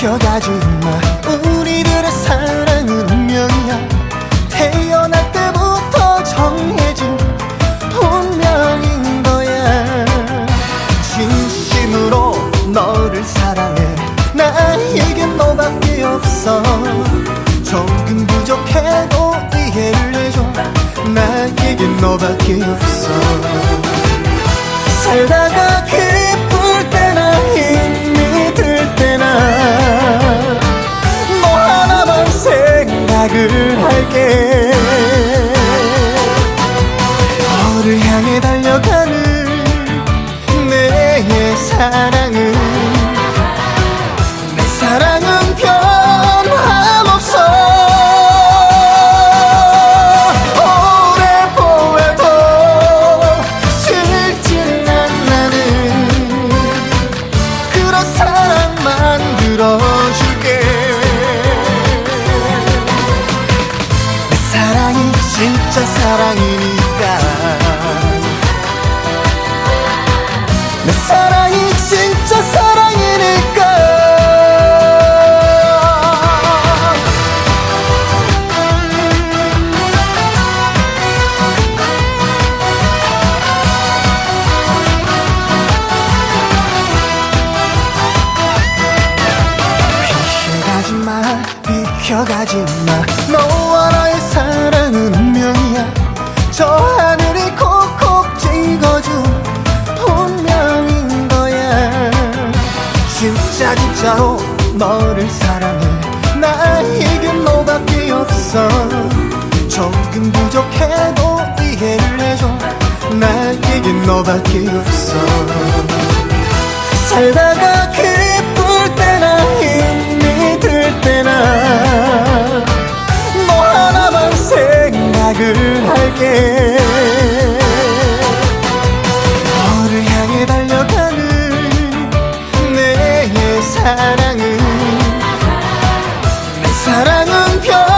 비켜가지 마. 우리들의 사랑은 운명이야. 태어날 때부터 정해진 운명인 거야. 진심으로 너를 사랑해. 나에겐 너밖에 없어. 조금 부족해도 이해를 해줘. 나에겐 너밖에 없어. 살다가 기 달려가는 내 사랑은 내 사랑은 변함없어. 오래 보여도 질질 난 나는 그런 사랑 만들어줄게. 내 사랑이 진짜 사랑이 비켜가지 마. 너와 나의 사랑은 운명이야. 저 하늘이 콕콕 찍어준 운명인 거야. 진짜 진짜로 너를 사랑해. 나에겐 너밖에 없어. 조금 부족해도 이해를 해줘. 나에겐 너밖에 없어. 살다가 할게 너를 향해 달려가는 내 사랑은 내 사랑은 변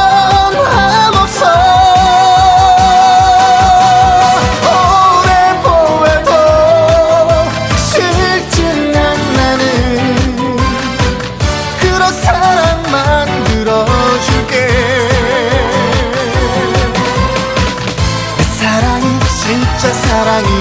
사랑이 진짜 사랑이니까